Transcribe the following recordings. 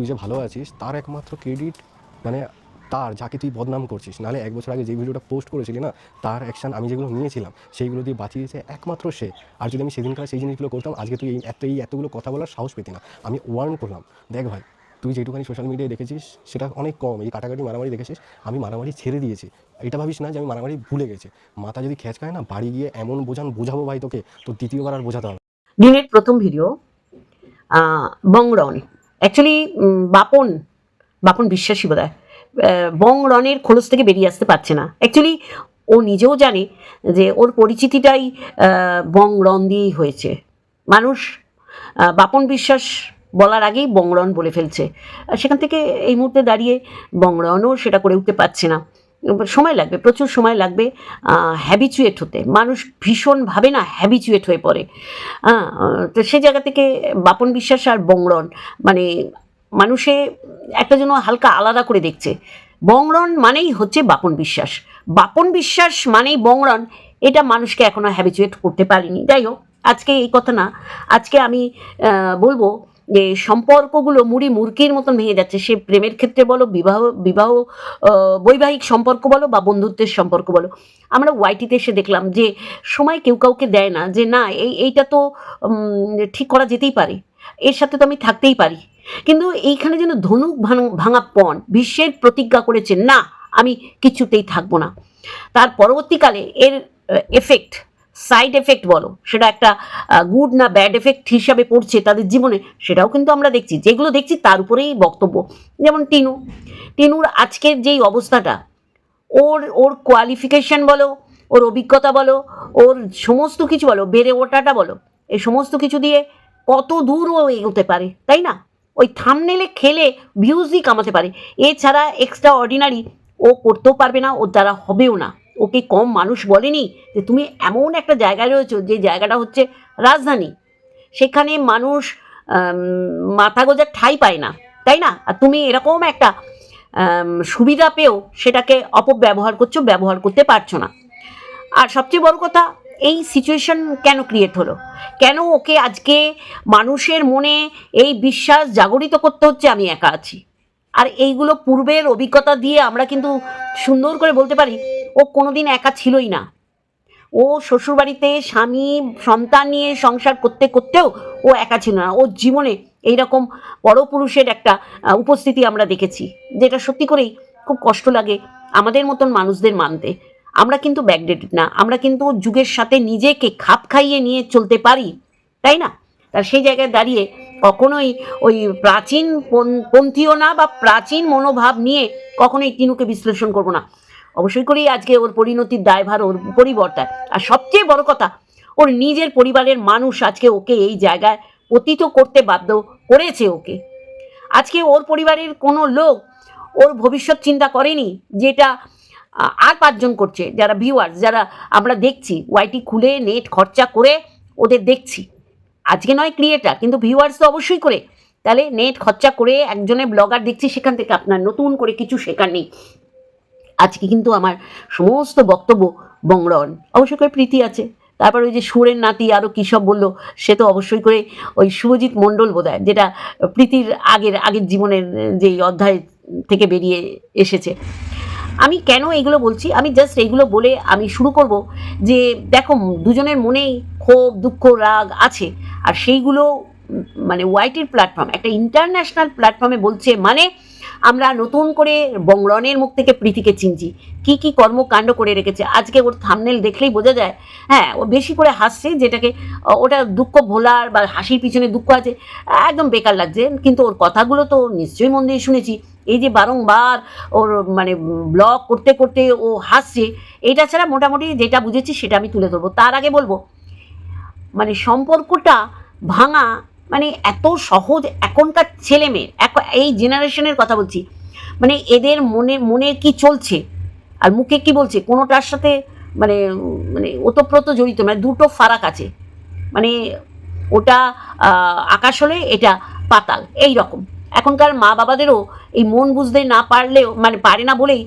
তুই যে ভালো আছিস, তার একমাত্র ক্রেডিট মানে তার, যাকে তুই বদনাম করছিস। নাহলে এক বছর আগে যে ভিডিওটা পোস্ট করেছিলি না, তার অ্যাকশন আমি যেগুলো নিয়েছিলাম, সেইগুলো দিয়ে বাঁচিয়েছে একমাত্র সে। আর যদি আমি সেদিনকার সেই জিনিসগুলো করতাম, আজকে তুই এই এত, এই এতগুলো কথা বলার সাহস পেতি না। আমি ওয়ার্ন করলাম, দেখ ভাই, তুই যেটুখানি সোশ্যাল মিডিয়ায় দেখেছিস, সেটা অনেক কম। এই কাটাকাটি মারামারি দেখেছিস, আমি মারামারি ছেড়ে দিয়েছি। এটা ভাবিস না যে আমি মারামারি ভুলে গেছি। মাথা যদি খেঁচ খায় না, বাড়ি গিয়ে এমন বোঝান বোঝাবো ভাই তোকে, তো দ্বিতীয়বার আর বোঝাতে হবে। দিনের প্রথম ভিডিও বংরন। অ্যাকচুয়ালি বাপন বাপন বিশ্বাসী বোধ হয় বং রনের খোলস থেকে বেরিয়ে আসতে পারছে না। অ্যাকচুয়ালি ও নিজেও জানে যে ওর পরিচিতিটাই বং রন দিয়েই হয়েছে। মানুষ বাপন বিশ্বাস বলার আগেই বংরন বলে ফেলছে। সেখান থেকে এই মুহূর্তে দাঁড়িয়ে বংরনও সেটা করে উঠতে পারছে না। সময় লাগবে, প্রচুর সময় লাগবে হ্যাবিচুয়েট হতে। মানুষ ভীষণভাবে না হ্যাবিচুয়েট হয়ে পড়ে। তো সে জায়গা থেকে বাপন বিশ্বাস আর বংরন মানে মানুষে একটা যেন হালকা আলাদা করে দেখছে। বংরন মানেই হচ্ছে বাপন বিশ্বাস। বাপন বিশ্বাস মানেই বংরন এটা মানুষকে এখনও হ্যাবিচুয়েট করতে পারিনি। যাই হোক, আজকে এই কথা না। আজকে আমি বলব সম্পর্কগুলো মুড়ি মুরকির মতন ভেঙে যাচ্ছে, সে প্রেমের ক্ষেত্রে বলো, বিবাহ বিবাহ বৈবাহিক সম্পর্ক বলো বা বন্ধুত্বের সম্পর্ক বলো, আমরা ওয়াইটিতে এসে দেখলাম যে সময় কেউ কাউকে দেয় না, যে না, এই, এইটা তো ঠিক করা যেতেই পারে, এর সাথে তো আমি থাকতেই পারি। কিন্তু এইখানে যেন ধনুক ভাঙ- ভাঙা পণ বিশ্বের প্রতিজ্ঞা করেছে, না, আমি কিছুতেই থাকব না। তার পরবর্তীকালে এর এফেক্ট সাইড এফেক্ট বলো, সেটা একটা গুড না ব্যাড এফেক্ট হিসাবে পড়ছে তাদের জীবনে, সেটাও কিন্তু আমরা দেখছি, যেগুলো দেখছি তার উপরেই বক্তব্য। যেমন টিনু, টিনুর আজকের যেই অবস্থাটা, ওর ওর কোয়ালিফিকেশন বলো, ওর অভিজ্ঞতা বলো, ওর সমস্ত কিছু বলো, বেড়ে ওঠাটা বলো এই সমস্ত কিছু দিয়ে কত দূর ও এগোতে পারে, তাই না? ওই থামনেলে খেলে ভিউজই কামাতে পারে। এছাড়া এক্সট্রা অর্ডিনারি ও করতেও পারবে না ওর দ্বারা হবেও না। ওকে কম মানুষ বলেনি যে তুমি এমন একটা জায়গায় রয়েছো, যে জায়গাটা হচ্ছে রাজধানী। সেখানে মানুষ মাথা গোজার ঠাই পায় না, তাই না? আর তুমি এরকম একটা সুবিধা পেয়েও সেটাকে অপব্যবহার করছ, ব্যবহার করতে পারছ না। আর সবচেয়ে বড় কথা, এই সিচুয়েশন কেন ক্রিয়েট হলো? কেন ওকে আজকে মানুষের মনে এই বিশ্বাস জাগরিত করতে হচ্ছে আমি একা আছি? আর এইগুলো পূর্বের অভিজ্ঞতা দিয়ে আমরা কিন্তু সুন্দর করে বলতে পারি ও কোনোদিন একা ছিলই না। ও শ্বশুরবাড়িতে স্বামী, সন্তান নিয়ে সংসার করতে করতেও ও একা ছিল না। ওর জীবনে এইরকম পরপুরুষের একটা উপস্থিতি আমরা দেখেছি, যেটা সত্যি করেই খুব কষ্ট লাগে আমাদের মতন মানুষদের মানতে। আমরা কিন্তু ব্যাকডেটেড না, আমরা কিন্তু যুগের সাথে নিজেকে খাপ খাইয়ে নিয়ে চলতে পারি, তাই না? তার সেই জায়গায় দাঁড়িয়ে কখনোই ওই প্রাচীন পন- পন্থীও না বা প্রাচীন মনোভাব নিয়ে কখনোই তিনুকে বিশ্লেষণ করব না। অবশ্যই করেই আজকে ওর পরিণতির দায়ভার ওর পরিবর্তায়। আর সবচেয়ে বড় কথা, ওর নিজের পরিবারের মানুষ আজকে ওকে এই জায়গায় পতিত করতে বাধ্য করেছে ওকে। আজকে ওর পরিবারের কোনো লোক ওর ভবিষ্যৎ চিন্তা করেনি, যেটা আর পাঁচজন করছে, যারা ভিউয়ার্স যারা আমরা দেখছি ওয়াইটি খুলে নেট খরচা করে ওদের দেখছি। আজকে নয় ক্রিয়েটার কিন্তু ভিউয়ার্স তো অবশ্যই করে। তাহলে নেট খরচা করে একজনের ব্লগার দেখছি, সেখান থেকে আপনার নতুন করে কিছু শেখার নেই। আজকে কিন্তু আমার সমস্ত বক্তব্য বংরন। অবশ্যই করে প্রীতি আছে। তারপর ওই যে সুরের নাতি আরও কী সব বলল, সে তো অবশ্যই করে ওই শুভজিৎ মণ্ডল বোধ যেটা প্রীতির আগের আগের জীবনের যেই অধ্যায় থেকে বেরিয়ে এসেছে। আমি কেন এগুলো বলছি? আমি জাস্ট এইগুলো বলে আমি শুরু করব যে, দেখো, দুজনের মনেই ক্ষোভ, দুঃখ, রাগ আছে। আর সেইগুলো মানে ওয়াইটির প্ল্যাটফর্ম একটা ইন্টারন্যাশনাল প্ল্যাটফর্মে বলছে মানে আমরা নতুন করে বংরনের মুখ থেকে প্রীতিকে চিনছি। কি কি কর্মকাণ্ড করে রেখেছে? আজকে ওর থামনেল দেখলেই বোঝা যায়। হ্যাঁ ও বেশি করে হাসছে যেটাকে ওটা দুঃখ ভোলার বা হাসির পিছনে দুঃখ আছে, একদম বেকার লাগছে। কিন্তু ওর কথাগুলো তো নিশ্চয়ই মন দিয়ে শুনেছি। এই যে বারংবার ওর মানে ব্লগ করতে করতে ও হাসছে, এটা ছাড়া মোটামুটি যেটা বুঝেছি সেটা আমি তুলে ধরবো। তার আগে বলব মানে সম্পর্কটা ভাঙা মানে এত সহজ এখনকার ছেলে এখন এই জেনারেশনের কথা বলছি মানে এদের মনে মনে কি চলছে? আর মুখে কি বলছে? কোনোটার সাথে মানে মানে ওতপ্রোত জড়িত মানে দুটো ফারাক আছে। মানে ওটা আকাশ হলে এটা পাতাল, এই রকম। এখনকার মা বাবাদেরও এই মন বুঝতে না পারলেও মানে পারে না বলেই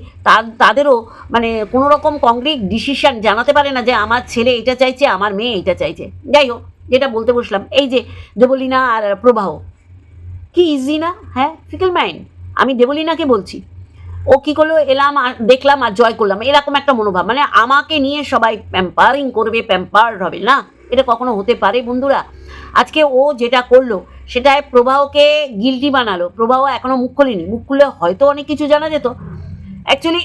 তাদেরও মানে কোনো রকম কংক্রিট ডিসিশন জানাতে পারে না যে আমার ছেলে এটা চাইছে, আমার মেয়ে এটা চাইছে। যাই হোক যেটা বলতে বসলাম, এই যে দেবলীনা আর প্রবাহ, কি ইজি না? হ্যাঁ ফিকেল মাইন্ড আমি দেবলীনাকে বলছি। ও কি করল? এলাম আর দেখলাম আর জয় করলাম। এরকম একটা মনোভাব। মানে আমাকে নিয়ে সবাই প্যাম্পারিং করবে প্যাম্পার্ড হবে, না? এটা কখনো হতে পারে বন্ধুরা? আজকে ও যেটা করল, সেটায় প্রবাহকে গিলটি বানালো। প্রবাহ এখনও মুখ খোলেনি। মুখ খুললে হয়তো অনেক কিছু জানা যেত। অ্যাকচুয়ালি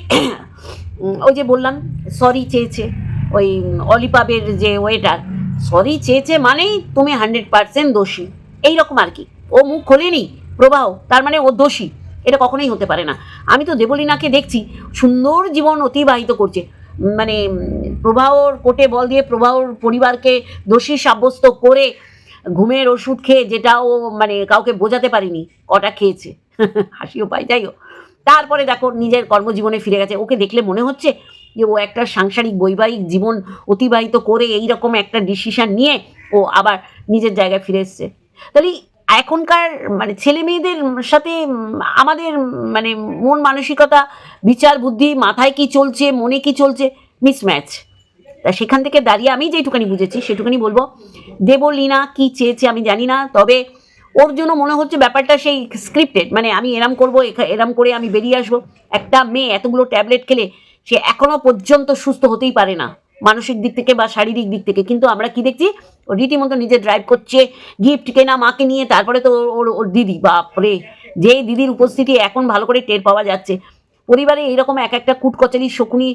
ওই যে বললাম সরি চেয়েছে, ওই অলিপাবের যে ওয়েটার সরি চেয়েছে মানেই তুমি হান্ড্রেড পার্সেন্ট দোষী। এইরকম আর কি। ও মুখ খোলেনি, প্রবাহ, তার মানে ও দোষী। এটা কখনোই হতে পারে না। আমি তো দেবলীনাকে দেখছি, সুন্দর জীবন অতিবাহিত করছে। মানে প্রবাহর কোটে বল দিয়ে প্রবাহর পরিবারকে দোষী সাব্যস্ত করে ঘুমের ওষুধ খেয়ে যেটা ও মানে কাউকে বোঝাতে পারিনি, কটা খেয়েছে। হাসিও পাই যাই হোক। তারপরে দেখো, নিজের কর্মজীবনে ফিরে গেছে। ওকে দেখলে মনে হচ্ছে যে ও একটা সাংসারিক, বৈবাহিক জীবন অতিবাহিত করে এই রকম একটা ডিসিশন নিয়ে ও আবার নিজের জায়গায় ফিরে এসছে। তাহলে এখনকার মানে ছেলে মেয়েদের সাথে আমাদের মানে মন মানসিকতা, বিচার বুদ্ধি, মাথায় কি চলছে, মনে কি চলছে মিসম্যাচ তা সেখান থেকে দাঁড়িয়ে আমি যেটুকানি বুঝেছি সেটুকানি বলব, দেবলীনা কি চেয়েছে আমি জানি না, তবে ওর জন্য মনে হচ্ছে ব্যাপারটা সেই স্ক্রিপ্টেড মানে আমি এরাম করব এরাম করে আমি বেরিয়ে আসব। একটা মেয়ে এতগুলো ট্যাবলেট খেলে সে এখনও পর্যন্ত সুস্থ হতেই পারে না, মানসিক দিক থেকে বা শারীরিক দিক থেকে। কিন্তু আমরা কি দেখছি? ও রীতিমতো নিজে ড্রাইভ করছে গিফট কেনা মাকে নিয়ে, তারপরে তো ওর ওর দিদি, বাপরে! যেই দিদির উপস্থিতি এখন ভালো করে টের পাওয়া যাচ্ছে। পরিবারে এইরকম এক একটা কুটকচারি শকুনি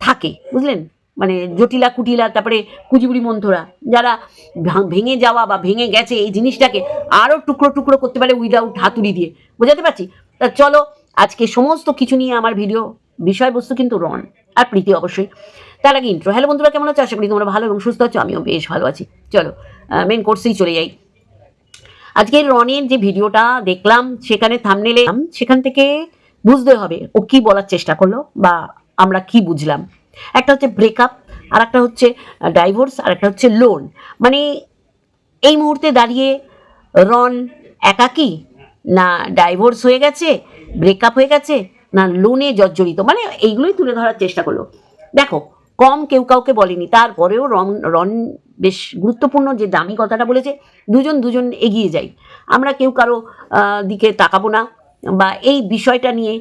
থাকে, বুঝলেন? মানে জটিলা কুটিলা, তারপরে কুচিবুড়ি মন্থরা, যারা ভেঙে যাওয়া বা ভেঙে গেছে এই জিনিসটাকে আরও টুকরো টুকরো করতে পারে উইদাউট হাতুড়ি দিয়ে। বোঝাতে পারছি? তা চলো, আজকে সমস্ত কিছু নিয়ে আমার ভিডিও বিষয়বস্তু কিন্তু রন আর প্রীতি অবশ্যই। তার আগে ইন্ট্রো হ্যালো বন্ধুরা, কেমন আছো? আশা করি তোমরা ভালো এবং সুস্থ আছো। আমিও বেশ ভালো আছি। চলো মেন কোর্সেই চলে যাই। আজকের রনের যে ভিডিওটা দেখলাম, সেখানে থামনেলে সেখান থেকে বুঝতে হবে ও কি বলার চেষ্টা করল বা আমরা কি বুঝলাম। একটা হচ্ছে ব্রেকআপ আর একটা হচ্ছে ডাইভোর্স আর একটা হচ্ছে লোন মানে এই মুহূর্তে দাঁড়িয়ে রন একাকী না ডাইভোর্স হয়ে গেছে ব্রেকআপ হয়ে গেছে? না লোনে জর্জরিত। মানে এইগুলোই তুলে ধরার চেষ্টা করল। দেখো, কম কেউ কাউকে বলেনি। তারপরেও রন রন বেশ গুরুত্বপূর্ণ যে দামি কথাটা বলেছে, দুজন দুজন এগিয়ে যাই। আমরা কেউ কারও দিকে তাকাবো না বা এই বিষয়টা নিয়ে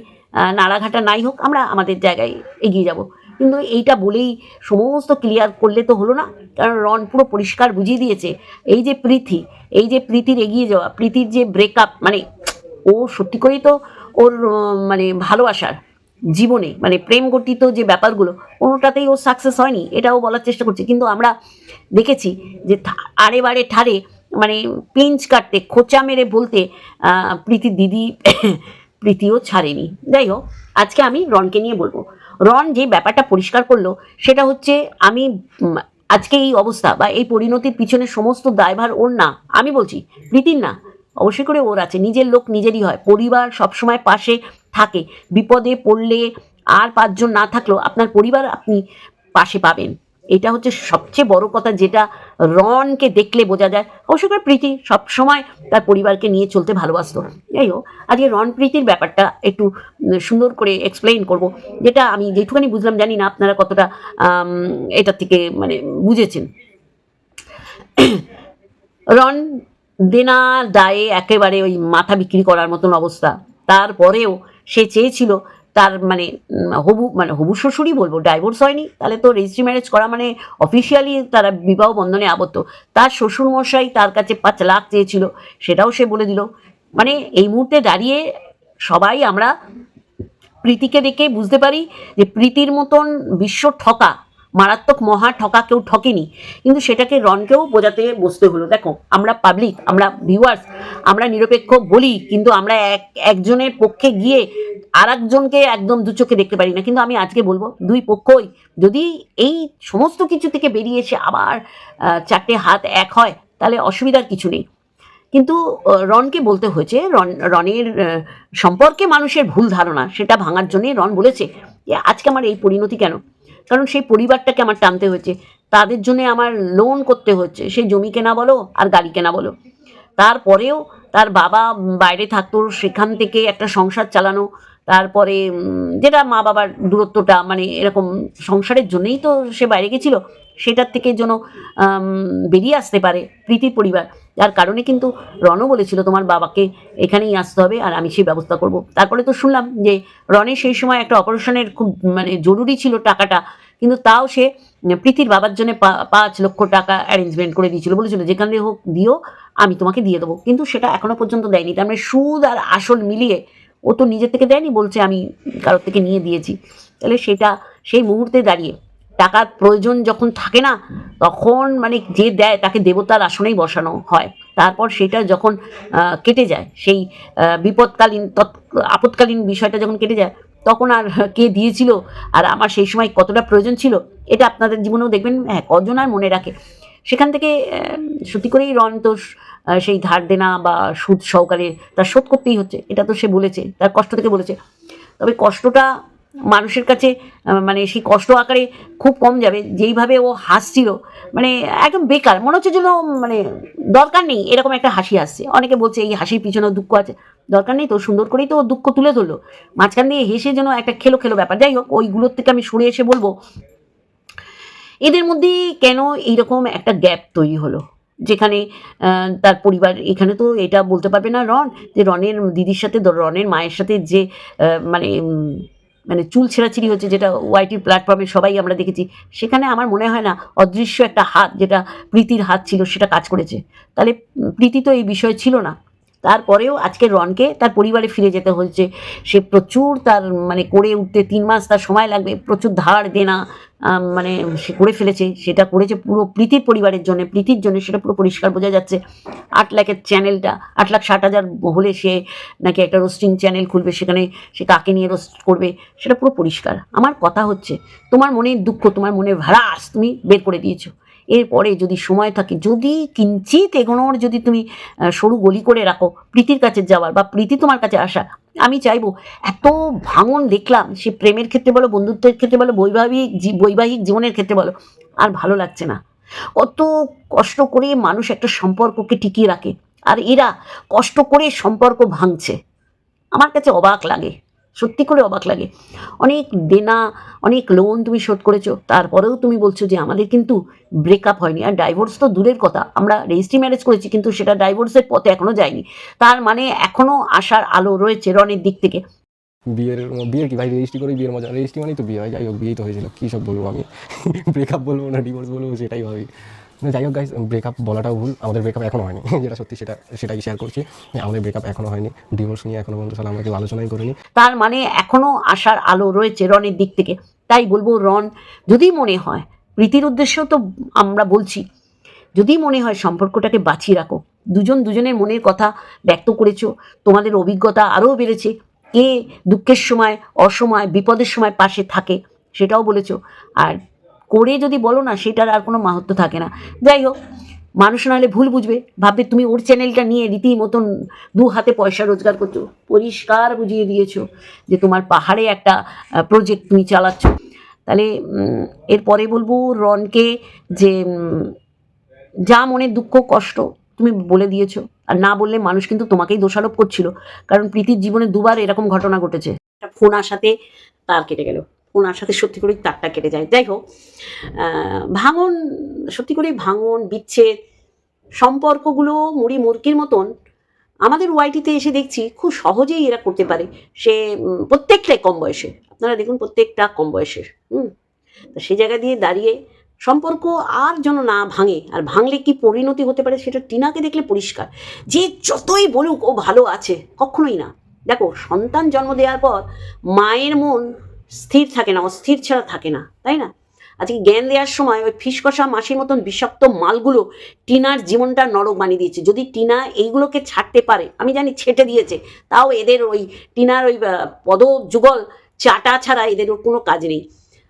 নাড়াঘাটা নাই হোক, আমরা আমাদের জায়গায় এগিয়ে যাব। কিন্তু এইটা বলেই সমস্ত ক্লিয়ার করলে তো হলো না। কারণ রন পুরো পরিষ্কার বুঝিয়ে দিয়েছে, এই যে প্রীতি, এই যে প্রীতির এগিয়ে যাওয়া, প্রীতির যে ব্রেকআপ মানে ও সত্যি করেই তো ওর মানে ভালোবাসার জীবনে মানে প্রেম গঠিত যে ব্যাপারগুলো কোনোটাতেই ও সাকসেস হয়নি এটাও বলার চেষ্টা করছে। কিন্তু আমরা দেখেছি যে আড়ে বাড়ে ঠারে মানে পিঞ্চ কাটতে খোঁচা মেরে বলতে আহ, প্রীতির দিদি প্রীতিও ছাড়েনি। যাই হোক আজকে আমি রনকে নিয়ে বলব। রন যে ব্যাপারটা পরিষ্কার করল সেটা হচ্ছে আমি আজকে এই অবস্থা বা এই পরিণতির পিছনে সমস্ত দায়ভার ওর না। আমি বলছি প্রীতির না। অবশ্যই করে ওর আছে, নিজের লোক নিজেরই হয়, পরিবার সবসময় পাশে থাকে, বিপদে পড়লে আর পাঁচজন না থাকলেও আপনার পরিবার আপনি পাশে পাবেন। এটা হচ্ছে সবচেয়ে বড় কথা যেটা রনকে দেখলে বোঝা যায়। অবশ্যই করে প্রীতি সবসময় তার পরিবারকে নিয়ে চলতে ভালোবাসতো। যাই হোক, আজকে রন প্রীতির ব্যাপারটা একটু সুন্দর করে এক্সপ্লেইন করব, যেটা আমি যেটুখানি বুঝলাম জানি না আপনারা কতটা এটার থেকে মানে বুঝেছেন। রন দেনার দায়ে একেবারে ওই মাথা বিক্রি করার মতন অবস্থা। তারপরেও সে চেয়েছিল তার মানে হবু মানে হবু শ্বশুরই বলব ডাইভোর্স হয়নি, তাহলে তো রেজিস্ট্রি ম্যারেজ করা মানে অফিসিয়ালি তারা বিবাহ বন্ধনে আবদ্ধ। তার শ্বশুরমশাই তার কাছে পাঁচ লাখ চেয়েছিল, সেটাও সে বলে দিল। মানে এই মুহূর্তে দাঁড়িয়ে সবাই আমরা প্রীতিকে দেখে বুঝতে পারি যে প্রীতির মতন বিশ্ব ঠকা মারাত্মক মহা ঠকা কেউ ঠকেনি। কিন্তু সেটাকে রনকেও বোঝাতে বসতে হলো। দেখো, আমরা পাবলিক আমরা ভিউয়ার্স আমরা নিরপেক্ষ বলি, কিন্তু আমরা এক, একজনের পক্ষে গিয়ে আর একজনকে একদম দু চোখে দেখতে পারি না। কিন্তু আমি আজকে বলব, দুই পক্ষই, যদি এই সমস্ত কিছু থেকে বেরিয়ে এসে আবার চারটে হাত এক হয়, তাহলে অসুবিধার কিছু নেই। কিন্তু রনকে বলতে হয়েছে রন রনের সম্পর্কে মানুষের ভুল ধারণা, সেটা ভাঙার জন্যই রন বলেছে যে, আজকে আমার এই পরিণতি কেন? কারণ সেই পরিবারটাকে আমার টানতে হয়েছে। তাদের জন্য আমার লোন করতে হচ্ছে। সেই জমি কেনা বলো আর গাড়ি কেনা বলো। তারপরেও তার বাবা বাইরে থাকতো সেখান থেকে একটা সংসার চালানো। তারপরে যেটা মা বাবার দূরত্বটা মানে এরকম সংসারের জন্যেই তো সে বাইরে গেছিল, সেটার থেকে যেন বেরিয়ে আসতে পারে প্রীতির পরিবার। যার কারণে কিন্তু রনও বলেছিল তোমার বাবাকে এখানেই আসতে হবে আর আমি সেই ব্যবস্থা করব। তারপরে তো শুনলাম যে রনের সেই সময় একটা অপারেশনের খুব মানে জরুরি ছিল টাকাটা, কিন্তু তাও সে প্রীতির বাবার জন্য পাঁচ লক্ষ টাকা অ্যারেঞ্জমেন্ট করে দিয়েছিল। বলেছিল, যেখান দিয়ে হোক দিও, আমি তোমাকে দিয়ে দেবো। কিন্তু সেটা এখনও পর্যন্ত দেয়নি। তার মানে সুদ আর আসল মিলিয়ে ও তো নিজের থেকে দেয়নি বলছে, আমি কারোর থেকে নিয়ে দিয়েছি। তাহলে সেটা সেই মুহূর্তে দাঁড়িয়ে টাকার প্রয়োজন যখন থাকে না, তখন মানে যে দেয় তাকে দেবতার আসনেই বসানো হয়। তারপর সেটা যখন কেটে যায়, সেই বিপদকালীন, তৎ আপৎকালীন বিষয়টা যখন কেটে যায়, তখন আর কে দিয়েছিল আর আমার সেই সময় কতটা প্রয়োজন ছিল, এটা আপনাদের জীবনেও দেখবেন হ্যাঁ কজন আর মনে রাখে। সেখান থেকে সত্যি করেই রন তো সেই ধার দেনা বা সুদ সহকারে তার শোধ করতেই হচ্ছে, এটা তো সে বলেছে, তার কষ্ট থেকে বলেছে। তবে কষ্টটা মানুষের কাছে মানে সেই কষ্ট আকারে খুব কম যাবে। যেইভাবে ও হাসছিল মানে একদম বেকার। মনে হচ্ছে যেন মানে দরকার নেই এরকম একটা হাসি আসছে। অনেকে বলছে, এই হাসির পিছনেও দুঃখ আছে। দরকার নেই তো, সুন্দর করেই তো ও দুঃখ তুলে ধরলো। মাঝখান দিয়ে হেসে যেন একটা খেলো খেলো ব্যাপার। যাই হোক, ওইগুলোর থেকে আমি সরে এসে বলব, এদের মধ্যে কেন এইরকম একটা গ্যাপ তৈরি হলো? যেখানে তার পরিবার, এখানে তো এটা বলতে পারবে না রন, যে রনের দিদির সাথে, রনের মায়ের সাথে যে মানে মানে চুল ছেঁড়াছিড়ি হচ্ছে যেটা ওয়াইটি প্ল্যাটফর্মে সবাই আমরা দেখেছি। সেখানে আমার মনে হয় না অদৃশ্য একটা হাত যেটা প্রীতির হাত ছিল সেটা কাজ করেছে। তাহলে প্রীতি তো এই বিষয় ছিল না। তারপরেও আজকে রনকে তার পরিবারে ফিরে যেতে হয়েছে। সে প্রচুর তার মানে করে উঠতে, তিন মাস তার সময় লাগবে, প্রচুর ধার দেনা মানে সে করে ফেলেছে, সেটা করেছে পুরো প্রীতির পরিবারের জন্য, প্রীতির জন্য সেটা পুরো পরিষ্কার বোঝা যাচ্ছে। আট লাখের চ্যানেলটা, আট লাখ ষাট হাজার হলে সে নাকি একটা রোস্টিং চ্যানেল খুলবে, সেখানে সে কাকে নিয়ে রোস্ট করবে, সেটা পুরো পরিষ্কার। আমার কথা হচ্ছে, তোমার মনে দুঃখ, তোমার মনের ভারাস তুমি বের করে দিয়েছ। এরপরে যদি সময় থাকে, যদি কিঞ্চিত এগোনোর যদি তুমি সরু গলি করে রাখো, প্রীতির কাছে যাওয়ার বা প্রীতি তোমার কাছে আসা আমি চাইব এত ভাঙন দেখলাম, সে প্রেমের ক্ষেত্রে বলো, বন্ধুত্বের ক্ষেত্রে বলো, বৈবাহিক বৈবাহিক জীবনের ক্ষেত্রে বলো, আর ভালো লাগছে না। কত কষ্ট করে মানুষ একটা সম্পর্ককে টিকিয়ে রাখে, আর এরা কষ্ট করে সম্পর্ক ভাঙছে। আমার কাছে অবাক লাগে। সত্যি করে অবাক লাগে। অনেক দেনা, অনেক লোন তুমি শোধ করেছ, তারপরেও তুমি বলছো যে আমাদের কিন্তু ব্রেকআপ হয়নি। আর ডাইভোর্স তো দূরের কথা, আমরা রেজিস্ট্রি ম্যারেজ করেছি, কিন্তু সেটা ডাইভোর্সের পথে এখনও যায়নি। তার মানে এখনও আশার আলো রয়েছে রনের দিক থেকে। বিয়ের বিয়ের কি ভাই রেজিস্ট্রি করে, বিয়ের মজা। রেজিস্ট্রি মানেই তো বিয়ে হয় যাই হোক বিয়েই তো হয়েছিল। কী সব বলব আমি? ব্রেকআপ বলব না ডিভোর্স বলব, সেটাই ভাবি। যাই হোক গাইজ ব্রেকআপ বলাটাও ভুল, আমাদের ব্রেকআপ এখনও হয়নি। যেটা সত্যি সেটা, সেটাই শেয়ার করছি। আমাদের ব্রেকআপ এখনও হয়নি ডিভোর্স নিয়ে এখনও পর্যন্ত আমরা কেউ আলোচনাই করিনি। তার মানে এখনও আশার আলো রয়েছে রনের দিক থেকে। তাই বলব, রন, যদি মনে হয়, প্রীতির উদ্দেশ্যেও তো আমরা বলছি, যদি মনে হয় সম্পর্কটাকে বাঁচিয়ে রাখো, দুজন দুজনের মনের কথা ব্যক্ত করেছ, তোমাদের অভিজ্ঞতা আরও বেড়েছে, কে দুঃখের সময়, অসময়, বিপদের সময় পাশে থাকে, সেটাও বলেছ। আর করে যদি বলো না, সেটার আর কোনো মাহাত্ম থাকে না। যাই হোক, মানুষ নাহলে ভুল বুঝবে। ভাববে তুমি ওর চ্যানেলটা নিয়ে রীতিমতন দু হাতে পয়সা রোজগার করছ। পরিষ্কার বুঝিয়ে দিয়েছ যে তোমার পাহাড়ে একটা প্রজেক্ট তুমি চালাচ্ছ। তাহলে এরপরে বলব রনকে যে যা মনের দুঃখ, কষ্ট তুমি বলে দিয়েছ। আর না বললে মানুষ কিন্তু তোমাকেই দোষারোপ করছিল। কারণ প্রীতির জীবনে দুবার এরকম ঘটনা ঘটেছে। একটা ফোন আসাতে তার কেটে গেল। ফোন সাথে সত্যি করেই তারটা কেটে যায়। যাই হোক ভাঙন, সত্যি করেই ভাঙন, বিচ্ছেদ, সম্পর্কগুলো মুড়ি মুরগির মতন আমাদের ওয়াইটিতে এসে দেখছি খুব সহজেই এরা করতে পারে। সে প্রত্যেকটাই কম বয়সে। আপনারা দেখুন প্রত্যেকটা কম বয়সের, হুম? তো সেই জায়গা দিয়ে দাঁড়িয়ে সম্পর্ক আর যেন না ভাঙে, আর ভাঙলে কি পরিণতি হতে পারে সেটা টিনাকে দেখলে পরিষ্কার। যে যতই বলুক ও ভালো আছে, কখনোই না। দেখো, সন্তান জন্ম দেওয়ার পর মায়ের মন স্থির থাকে না, অস্থির ছাড়া থাকে না, তাই না? আজকে জ্ঞান দেওয়ার সময় ওই ফিসকষা মাসির মতন বিষাক্ত মালগুলো টিনার জীবনটা নরক বানিয়ে দিয়েছে। যদি টিনা এইগুলোকে ছাড়তে পারে, আমি জানি ছেটে দিয়েছে, তাও এদের ওই টিনার ওই পদযুগল চাটা ছাড়া এদের কোনো কাজ নেই।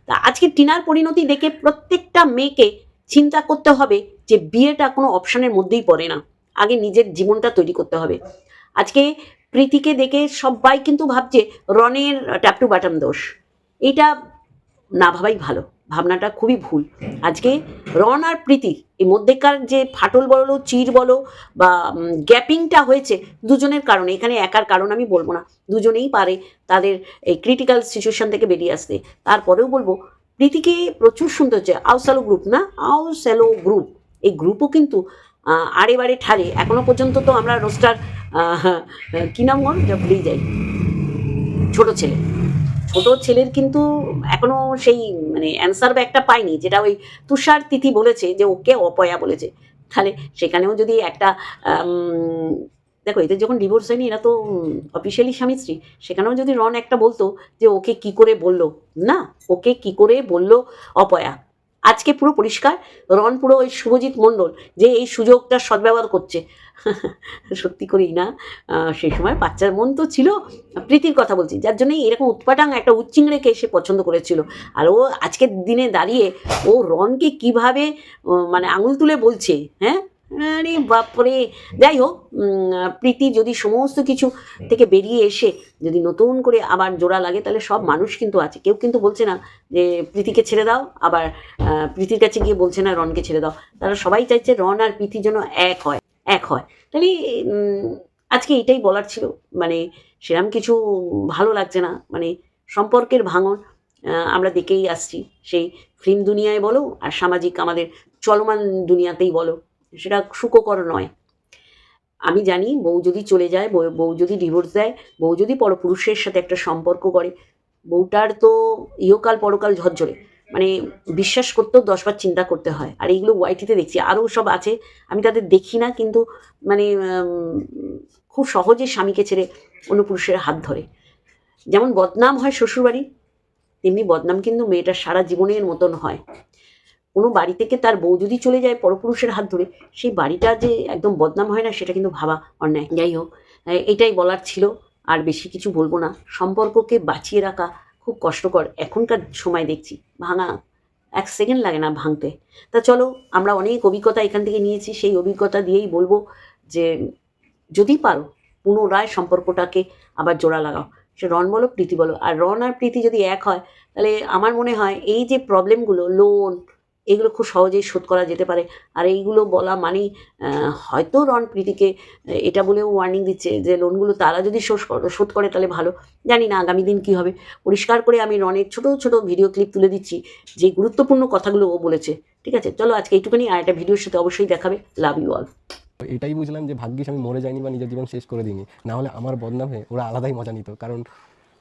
তা আজকে টিনার পরিণতি দেখে প্রত্যেকটা মেয়েকে চিন্তা করতে হবে যে বিয়েটা কোনো অপশানের মধ্যেই পড়ে না, আগে নিজের জীবনটা তৈরি করতে হবে। আজকে প্রীতিকে দেখে সবাই কিন্তু ভাবছে রনের ট্যাপটু বাটাম দোষ। এটা না ভাবাই ভালো, ভাবনাটা খুবই ভুল। আজকে রন আর প্রীতি, এই মধ্যেকার যে ফাটল বলো, চির বলো বা গ্যাপিংটা হয়েছে দুজনের কারণে, এখানে একার কারণ আমি বলব না, দুজনেই পারে তাদের এই ক্রিটিক্যাল সিচুয়েশন থেকে বেরিয়ে আসতে। তারপরেও বলব, প্রীতিকে প্রচুর সুন্দর হচ্ছে আউসালো গ্রুপ না, আউসালো গ্রুপ এই গ্রুপও কিন্তু আড়ে বাড়ে ঠারে এখনও পর্যন্ত তো আমরা রোস্টার কি নাম যা ভুলেই যাই। ছোটো ছেলে। ছোট ছেলের কিন্তু এখনও সেই মানে অ্যান্সার একটা পায়নি, যেটা ওই তুষার তিথি বলেছে, যে ওকে অপয়া বলেছে। তাহলে সেখানেও যদি একটা দেখো এদের যখন ডিভোর্স হয়নি, এরা তো অফিসিয়ালি স্বামী স্ত্রী, সেখানেও যদি রন একটা বলতো যে ওকে কি করে বলল, না, ওকে কি করে বলল অপয়া। আজকে পুরো পরিষ্কার। রন পুরো ওই শুভজিৎ মণ্ডল, যে এই সুযোগটা সদ্ব্যবহার করছে। সত্যি করি না। সেই সময় বাচ্চার মন তো ছিল প্রীতির কথা বলছি, যার জন্যই এরকম উৎপাটাং একটা উচ্চিংড়েকে সে পছন্দ করেছিল। আর ও আজকের দিনে দাঁড়িয়ে ও রনকে কীভাবে মানে আঙুল তুলে বলছে হ্যাঁ? আরে বাপরে। যাই হোক প্রীতি যদি সমস্ত কিছু থেকে বেরিয়ে এসে যদি নতুন করে আবার জোড়া লাগে তাহলে সব মানুষ কিন্তু আছে। কেউ কিন্তু বলছে না যে প্রীতিকে ছেড়ে দাও আবার প্রীতির কাছে গিয়ে বলছে না রনকে ছেড়ে দাও। তারা সবাই চাইছে রন আর প্রীতি যেন এক হয় এক হয়। তাহলে আজকে এটাই বলার ছিল। মানে সেরকম কিছু ভালো লাগছে না। মানে সম্পর্কের ভাঙন আমরা দেখেই আসছি। সেই ফিল্ম দুনিয়ায় বলো আর সামাজিক আমাদের চলমান দুনিয়াতেই বলো। সেটা সুখকর নয়। আমি জানি বউ যদি চলে যায়, বউ- বউ যদি ডিভোর্স দেয়, বউ যদি পরপুরুষের সাথে একটা সম্পর্ক করে, বউটার তো ইহকাল পরকাল ঝরঝরে। মানে বিশ্বাস করতেও দশবার চিন্তা করতে হয়। আর এইগুলো ওয়াইটিতে দেখছি, আরও সব আছে, আমি তাদের দেখি না কিন্তু মানে খুব সহজে স্বামীকে ছেড়ে অন্য পুরুষের হাত ধরে। যেমন বদনাম হয় শ্বশুরবাড়ি, তেমনি বদনাম কিন্তু মেয়েটার সারা জীবনের মতন হয়। কোনো বাড়ি থেকে তার বউ যদি চলে যায় পরপুরুষের হাত ধরে, সেই বাড়িটা যে একদম বদনাম হয় না, সেটা কিন্তু ভাবা অন্যায়। যাই হোক এটাই বলার ছিল। আর বেশি কিছু বলব না। সম্পর্ককে বাঁচিয়ে রাখা খুব কষ্টকর। এখনকার সময় দেখছি, ভাঙা, এক সেকেন্ড লাগে না ভাঙতে। তা চলো, আমরা অনেক অভিজ্ঞতা এখান থেকে নিয়েছি। সেই অভিজ্ঞতা দিয়েই বলব যে, যদি পারো, পুনরায় সম্পর্কটাকে আবার জোড়া লাগাও। সে রণ বলো, প্রীতি বলো। আর রণ আর প্রীতি যদি এক হয়, তাহলে আমার মনে হয় এই যে প্রবলেমগুলো লোন এগুলো খুব সহজেই শোধ করা যেতে পারে। আর এইগুলো বলা মানেই হয়তো রন প্রীতিকে এটা বলেও ওয়ার্নিং দিচ্ছে যে লোনগুলো তারা যদি শোধ করে- শোধ করে তাহলে ভালো। জানি না আগামী দিন কি হবে। পরিষ্কার করে আমি রনের ছোট ছোট ভিডিও ক্লিপ তুলে দিচ্ছি, যে গুরুত্বপূর্ণ কথাগুলো ও বলেছে। ঠিক আছে? চলো আজকে এইটুকুনি, আর একটা ভিডিওর সাথে অবশ্যই দেখাবে। লাভ ইউ অল এটাই বুঝলাম যে ভাগ্যিস আমি মরে যাইনি বা নিজের জীবন শেষ করে দিইনি। না হলে আমার বদনামে ওরা আলাদাই মজা নিত। কারণ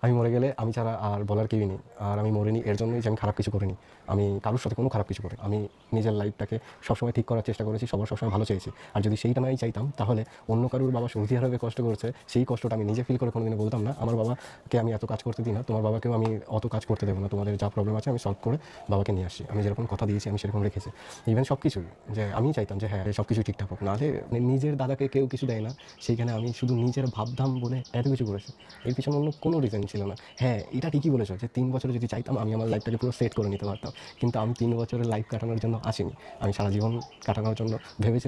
আমি মরে গেলে আমি ছাড়া আর বলার কেউই নেই। আর আমি মরিনি, এর জন্যই যে আমি খারাপ কিছু করিনি। আমি কারোর সাথে কোনো খারাপ কিছু করি আমি নিজের লাইফটাকে সবসময় ঠিক করার চেষ্টা করেছি, সবার সবসময় ভালো চেয়েছি। আর যদি সেইটা নাই চাইতাম, তাহলে অন্য কারোর বাবা সৌদি আরবে কষ্ট করছে, সেই কষ্টটা আমি নিজে ফিল করে কোনোদিনও বলতাম না। আমার বাবাকে আমি এত কাজ করতে দিই না, তোমার বাবাকেও আমি অত কাজ করতে দেবো না। তোমাদের যা প্রবলেম আছে আমি সলভ করে বাবাকে নিয়ে আসি আমি যেরকম কথা দিয়েছি, আমি সেরকম রেখেছি। ইভেন সব কিছুই যে আমি চাইতাম যে হ্যাঁ সব কিছু ঠিকঠাক হোক। নাহলে নিজের দাদাকে কেউ কিছু দেয় না। সেইখানে আমি শুধু নিজের ভাবধাম বলে এত কিছু করেছি। এর পিছনে অন্য কোনো রিজন ছিল না। হ্যাঁ এটা ঠিকই বলেছ যে তিন বছরে যদি চাইতাম, আমি আমার লাইফটাকে পুরো সেট করে নিতে পারতাম। কিন্তু আমি তিন বছরের লাইফ কাটানোর জন্য আসিনি। আমি সারা জীবন কাটানোর জন্য ভেবেছিলাম